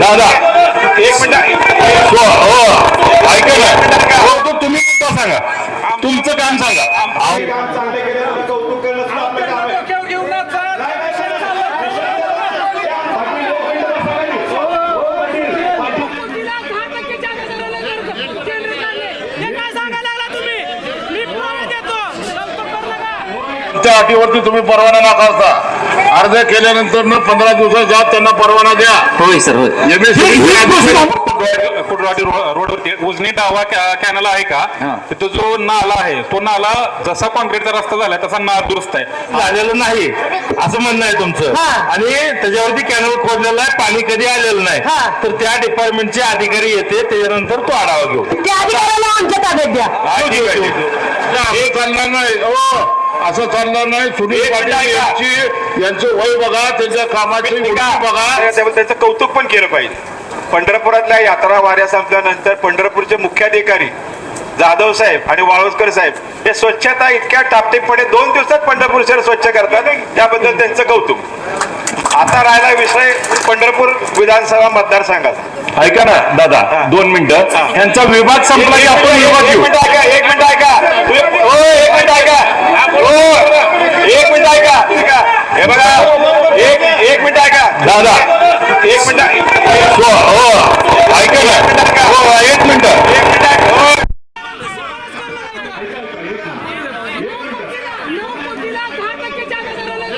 दादा एक मिनिट. हो, हो. ऐका ना. हो, तुम्ही मुद्दा सांगा. तुमचं काम सांगा अहो, काम चांगले केले तर कौतुक करणं सुद्धा आपलं काम आहे. तिला दहा टक्के जागा झालेलं केंद्र काढले. हे काय सांगायला लागला तुम्ही मी पुरावा देतो लवकर करू नका त्या अटीवरती तुम्ही परवाना नाकारता अर्ज केल्यानंतर न पंधरा दिवसात जात त्यांना परवाना द्या. होय सर होय. रोडवरती उजनी डावा कॅनल आहे का? तिथं जो नाला आहे तो नाला जसा कॉन्क्रीटचा रस्ता झालाय तसा नाला दुरुस्त आहे. झालेलं नाही. असं म्हणणं आहे तुमचं. आणि त्याच्यावरती कॅनल खोदलेला आहे पाणी कधी आलेलं नाही. तर त्या डिपार्टमेंटचे अधिकारी येते त्याच्यानंतर तो आढावा घेऊ. त्या अधिकाऱ्याला आमच्या ताब्यात द्या. हा. हे नाही हो असं चालणार नाही. सुनील पाटील यांची यांचं वय बघा त्यांच्या कामाची बघा. त्याचं कौतुक पण केलं पाहिजे. पंढरपुरातल्या यात्रा वाऱ्या संपल्यानंतर पंढरपूरचे मुख्याधिकारी जाधव साहेब आणि वाळुसकर साहेब हे स्वच्छता इतक्या टापटीपणे दोन दिवसात पंढरपूर शहर स्वच्छ करतात. त्याबद्दल त्यांचं कौतुक. आता राहिला विषय पंढरपूर विधानसभा मतदारसंघाचा. ऐका ना दादा दोन मिनिटं. यांचा विभाग संपला की आपण विभाग घेऊ मिनिट ऐका एक मिनिट ऐका हो एक मिनिट ऐका हो एक मिनिट ऐका ऐका. हे बघा एक एक मिनिट ऐका. दादा. एक मिनिट. हो हो ऐका ना हो एक मिनिट एक मिनिट ऐका. हो. तिला दहा टक्के जागा झालेलं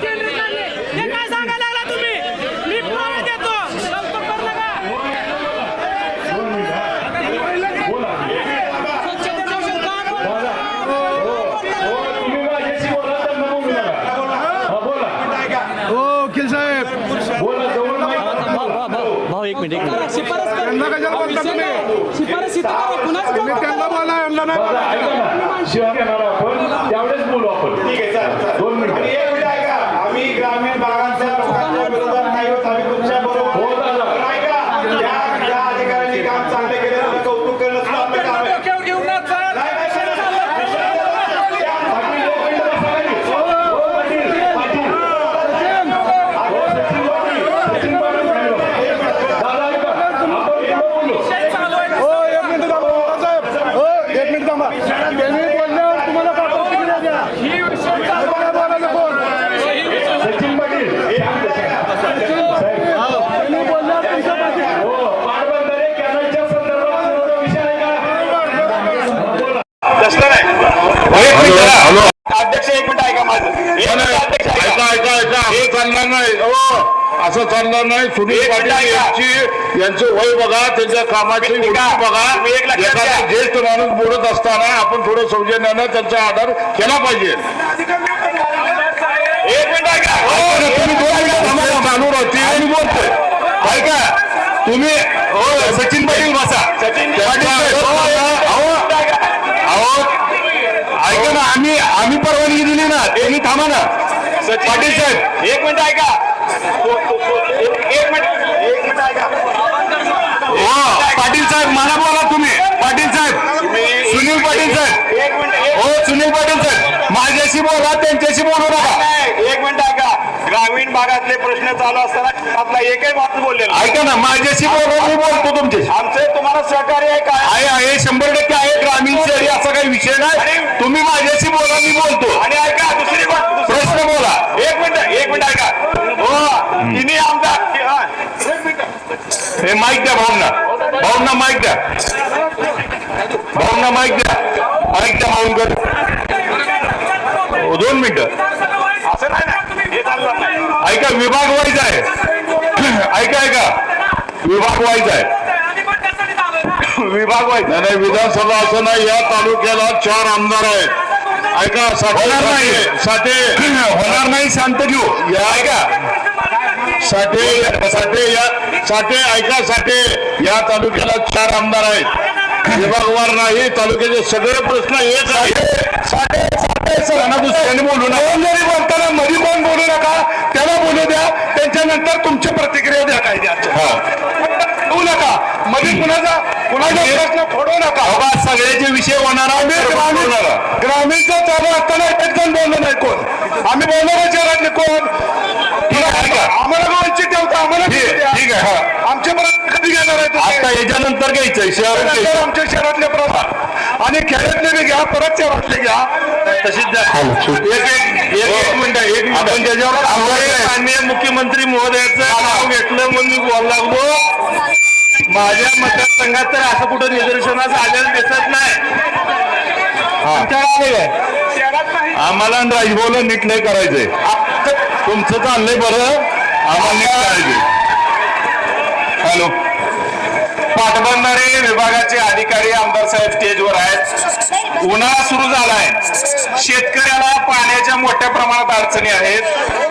केंद्र काढले. हे काय सांगायला लागला तुम्ही मी पुरावा देतो लवकर करू नका एक मिनिट एक मिनिट त्यावेळेस बोलू आपण. ठीक आहे सर दोन मिनिट. एक मिनिट ऐका. आम्ही ग्रामीण भागाच्या लोकांच्या विरोधात नाही होत आम्ही तुमच्या बरोबर पण ऐका या या अधिकाऱ्यांनी काम चांगले केले तर कौतुक करणं सुद्धा आपलं काम आहे नाही, नाही, नाही, त्या पाटील लोक इथं बसायला नाही. हो, हो, पाटील, पाटील. अहो, सचिन पाटील, सचिन पाटील साहेब. एक मिनिट. दादा, ऐका. आपण इथं बोलू. सचिन पाटील हे हो, पाटबंधारे कॅनलच्या संदर्भात तुमचा विषय आहे का? तसलं नाही एक मिनिट हॅलो अध्यक्ष एक मिनिट ऐका माझं एक मिनिट अध्यक्ष ऐका ऐका ऐका ऐका हे चालणार नाही हो असं चालणार नाही. सुनील पाटील. यांची यांचं वय बघा त्यांच्या कामाची बघा. एखादा. ज्येष्ठ माणूस बोलत असताना आपण थोडं सौजन्यानं त्यांचा आदर केला पाहिजे. एक मिनिट ऐका. हो, तुम्ही हो सचिन पाटील बसा. सचिन हो, मिनिट ऐका. ना आम्ही आम्ही परवानगी दिली ना त्यांनी थांबा ना. पाटील साहेब. एक मिनिट ऐका. हो पाटील साहेब मला बोला तुम्ही. पाटील साहेब सुनील पाटील साहेब. हो सुनील पाटील साहेब माझ्याशी बोला त्यांच्याशी बोलू नका. एक मिनिट ऐका. ग्रामीण भागातले प्रश्न चालू असताना आपला एकही बात बोललेला ऐका ना माझ्याशी बोला मी बोलतो तुमच्याशी. आमचे तुम्हाला सहकार्य आहे काय? आहे आहे शंभर टक्के आहे. ग्रामीण शहरी असा काही विषय नाही. तुम्ही माझ्याशी बोला मी बोलतो. आणि ऐका दुसरी गोष्ट दुसरी प्रश्न बोला एक मिनिट एक मिनिट ऐका हो तिन्ही आमदार हा, एक मिनिट हे माईक द्या भाऊंना. भाऊंना माईक द्या. भाऊंना माईक द्या. माईक द्या भाऊंकर हो, दोन मिनिटं. हे ऐका विभाग वाईज आहे. ऐका ऐका. विभाग वाईज आहे. विभाग वाईज. नाही विधानसभा असं नाही या तालुक्याला चार आमदार आहेत. ऐका होणार नाही. साठे. होणार नाही शांत घेऊ या ऐका. साठे साठे या साठे ऐका साठे या तालुक्याला चार आमदार आहेत. विभागवार नाही तालुक्याचे सगळे प्रश्न एक आहे साठे साठे सरांना दुसऱ्याने बोलू नका. बोलताना मध्ये कोण बोलू नका त्याला बोलू द्या त्याच्यानंतर तुमची प्रतिक्रिया द्या काय द्या. बोलू नका. मध्ये कुणाचा कुणाचा प्रश्न फोडू नका. बाबा सगळ्याचे विषय होणार ग्रामीण ग्रामीणचा चालू असताना एक जण बोललो नाही कोण. आम्ही शहरातले कोण? आम्हाला वंचित ठेवता आम्हाला ठीक आहे आमच्या नंतर घ्यायचंय शहर घ्यायचं आमच्या शहरातले प्रभाग आणि खेड्यातले बी घ्या परत शहरातले घ्या. तशीच द्या. एक एक एक एक मिनिट एक मिनिट. आपण त्याच्यावर थांबलोय. माननीय मुख्यमंत्री महोदयाचं नाव घेतलं म्हणून मी बोलायला लागलो. माझ्या मतदारसंघात तर असं कुठं निदर्शनास आलेलं दिसत नाही. आम्हाला राजभवन नीट नाही करायचंय. तुमचं चाललंय बरं. करायचंय हॅलो. पाटबंधारे विभागाचे अधिकारी आमदार साहेब स्टेजवर आहेत. उन्हाळा सुरू झालाय. शेतकऱ्याला पाण्याच्या मोठ्या प्रमाणात अडचणी आहेत.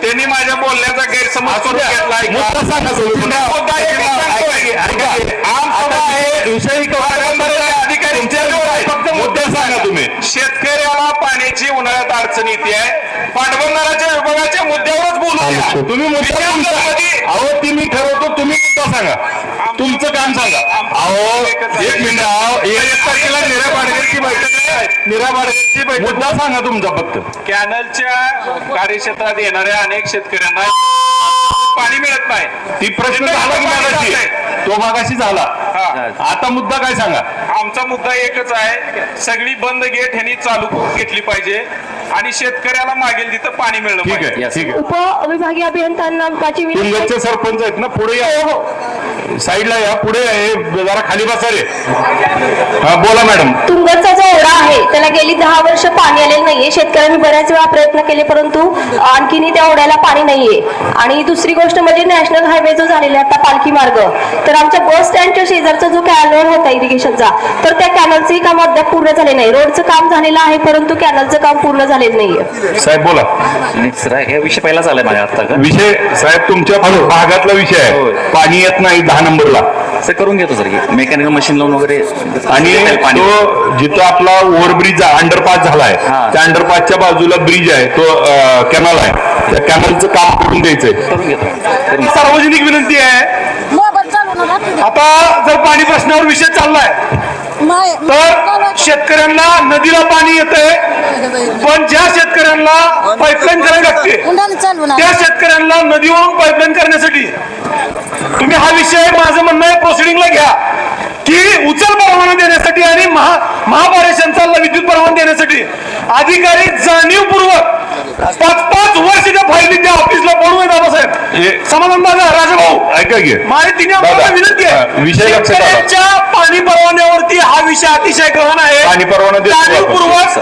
त्यांनी माझ्या बोलण्याचा गैरसमज करून आहे. पाटबंधारे अधिकारी. फक्त मुद्दा सांगा. तुम्ही. शेतकऱ्याला पाण्याची उन्हाळ्यात अडचण येते आहे. पाटबंधाराच्या विभागाच्या मुद्द्यावरच बोलूया तुम्ही मुद्दा अहो ती मी ठरवतो तुम्ही मुद्दा सांगा. तुमचं काम सांगा. अहो एक मिनिट अहो एक तारखेला निरा पाडगरची बैठक आहे. निरा पाडगरची बैठक मुद्दा सांगा तुमचा फक्त. कॅनलच्या कार्यक्षेत्रात येणाऱ्या अनेक शेतकऱ्यांना पाणी मिळत नाही. ती प्रश्न झाला की तो मागाशी झाला. आता मुद्दा काय सांगा? आमचा मुद्दा एकच आहे. सगळी बंद गेट ह्यांनी चालू करून घेतली पाहिजे. आणि शेतकऱ्याला मागेल तिथं पाणी मिळलं ठीक आहे ठीक आहे. उपविभागीय तुंगतचे सरपंच आहेत ना पुढे या. साईडला या पुढे हे जरा खाली बसा रे. हा बोला मॅडम. तुंगतचा जो ओढा आहे त्याला गेली दहा वर्ष पाणी आलेलं नाहीये. शेतकऱ्यांनी बऱ्याच वेळा प्रयत्न केले परंतु आणखीनही त्या ओढ्याला पाणी नाहीये. आणि दुसरी गोष्ट म्हणजे नॅशनल हायवे जो झालेला आहे आता पालखी मार्ग तर आमच्या बस स्टँडच्या शेजारचा जो कॅनल होता इरिगेशनचा तर त्या कॅनलचंही काम अद्याप पूर्ण झाले नाही. रोडचं काम झालेलं आहे परंतु कॅनलचं काम पूर्ण झालेलं नाहीये. साहेब बोला. हे विषय पहिलाच आलाय माझ्या आता विषय साहेब तुमच्या भागातला विषय. आहे. पाणी येत नाही दहा नंबरला. सर करून घेतो सर मेकॅनिकल मशीन लावून वगैरे आणि पाणी तो जिथं आपला ओव्हरब्रिज अंडरपास झालाय हा. त्या अंडरपासच्या बाजूला ब्रिज आहे तो कॅनल आहे. त्या कॅनलचं काम करून द्यायचंय. करून घेतो. करून घेतो. सार्वजनिक विनंती आहे. आता जर पाणी प्रश्नावर विषय चाललाय तर शेतकऱ्यांना नदीला पाणी येतंय पण ज्या शेतकऱ्यांना पाईपलाईन करावी लागते त्या शेतकऱ्यांना नदीवरून पाईपलाईन करण्यासाठी तुम्ही हा विषय माझं म्हणणं आहे प्रोसिडिंगला घ्या. की उचल परवाना देण्यासाठी आणि महा महापारेषणचा विद्युत परवाना देण्यासाठी अधिकारी जाणीवपूर्वक पाच पाच वर्ष त्या फायली त्या ऑफिसला बोलवून बाबासाहेब हे- समाधान दादा राजाभाऊ. ऐका घे माहितीने आम्हाला दादा, विनंती आहे. विषय पाणी परवान्यावरती हा विषय अतिशय गहन आहे. पाणी परवाना. जाणीवपूर्वक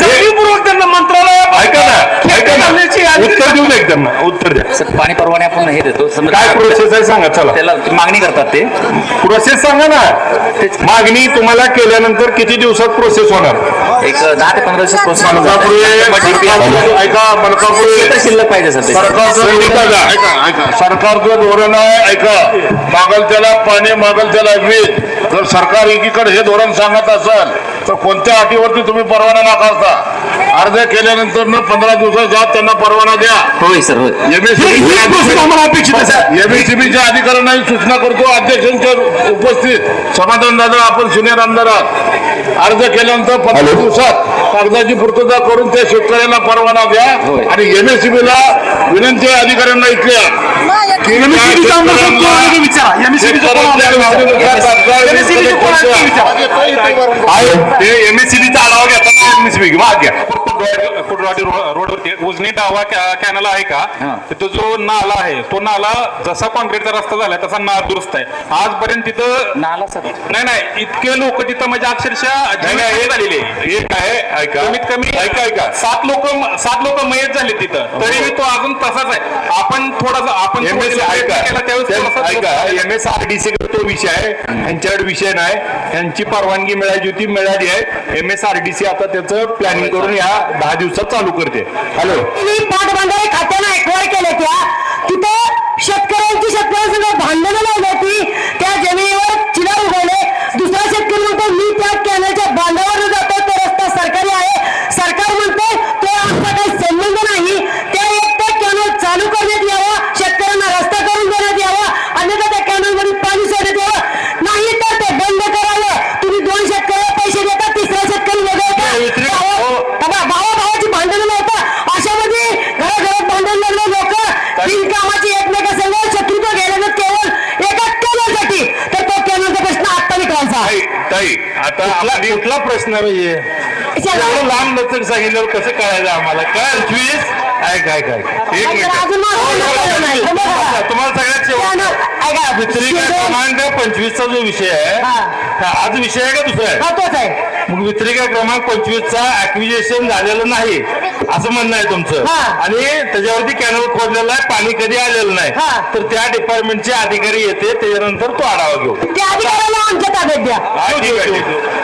जाणीवपूर्वक त्यांना मंत्रालय ऐका ना ऐका ना. उत्तर त्यांना उत्तर द्या. सर पाणी परवाने आपण हे देतो. समजा काय प्रोसेस आहे सांगा चला. त्याला मागणी करतात ते. प्रोसेस सांगा ना. मागणी तुम्हाला केल्यानंतर किती दिवसात प्रोसेस होणार? एक दहा ते पंधरा दिवस प्रोसेस मलकापूर ऐका मलकापूर शिल्लक पाहिजे सर ते. सरकारचं धोरण. ऐका ऐका सरकारचं धोरण आहे ऐका. मागल त्याला पाणी मागल त्याला वीज. जर सरकार एकीकडे हे धोरण सांगत असाल तर कोणत्या अटीवरती तुम्ही परवाना नाकारता? अर्ज केल्यानंतर न पंधरा दिवसात जात त्यांना परवाना द्या. होय सर होय. एमएससीबीच्या अधिकाऱ्यांना सूचना करतो. अध्यक्षांच्या उपस्थित समाधान दादा आपण सिनियर आमदार आहात. अर्ज केल्यानंतर पंधरा दिवसात कागदाची पूर्तता करून त्या शेतकऱ्यांना परवाना द्या. आणि एमएससीबीला विनंती आहे अधिकाऱ्यांना इथल्या ते एमएससीबीचा आढावा घेताना एमएससीबी माग घ्या. कुडवाडी रो- रोडवरती उजनी डावा कॅनल आहे का? हा. तर तो जो नाला आहे तो नाला जसा कॉन्क्रीटचा रस्ता झालाय तसा ना दुरुस्त आहे. आजपर्यंत तिथं नाला नाही नाही. इतके लोक तिथं म्हणजे अक्षरशः झालेले. एक आहे ऐका. कमीत कमी ऐका ऐका. सात लोक सात लोक मयत झाले तिथं. तरी तो अजून तसाच आहे. आपण थोडासा आपण M S R D C तो विषय आहे. यांच्याकडे विषय नाही. यांची परवानगी मिळायची होती मिळाली आहे. M S R D C आता त्याचं प्लॅनिंग करून या दहा दिवसात चालू करते. हॅलो पाटबंधारे खात्यानं एक्वायर केले त्या. तिथे शेतकऱ्यांची शेतकऱ्यांसंग भांडणं लावली होती. त्या जमिनीवर चिला उगवले दुसरा शेतकरी म्हणतो मी त्या कॅनलच्या बांधावर जातो तो रस्ता सरकारी आहे सरकार म्हणते तो आमचा काही संबंध नाही त्या एक त्या कॅनल चालू करण्यात यावा शेतकऱ्यांना रस्ता करून देण्यात यावा अन्यथा त्या कॅनलमध्ये पाणी सोडण्यात यावं नाही तर ते बंद करावं तुम्ही दोन शेतकऱ्याला पैसे देता तिसरा शेतकरी व्यतिरिक्त- हो. वेगळं भावा भावाची भांडणं लावता अशामध्ये घराघरात भांडण लागले लोक बिनकामाची एकमेकांसंग शत्रुत्व गेल्यानं केवळ ताई आता आपली- कुठला प्रश्न आहे एवढं लांब लचक सांगितल्यावर कसं कळायचं आम्हाला? काय पंचवीस काय काय काय एक मिनिट. तुम्हाला सगळ्यात शेवट वितरिका क्रमांक पंचवीसचा जो विषय आहे हा. आज विषय आहे का दुसरा आहे? हा तोच आहे. मग वितरिका क्रमांक पंचवीसचा ऍक्विजेशन झालेलं नाही असं म्हणणं आहे तुमचं. हा. आणि त्याच्यावरती कॅनल खोदलेला आहे पाणी कधी आलेलं नाही. हा. तर त्या डिपार्टमेंटचे अधिकारी येते त्याच्यानंतर तो आढावा घेऊ. त्या अधिकाऱ्याला आमच्या ताब्यात द्या. हा, ठीक आहे ठीक आहे.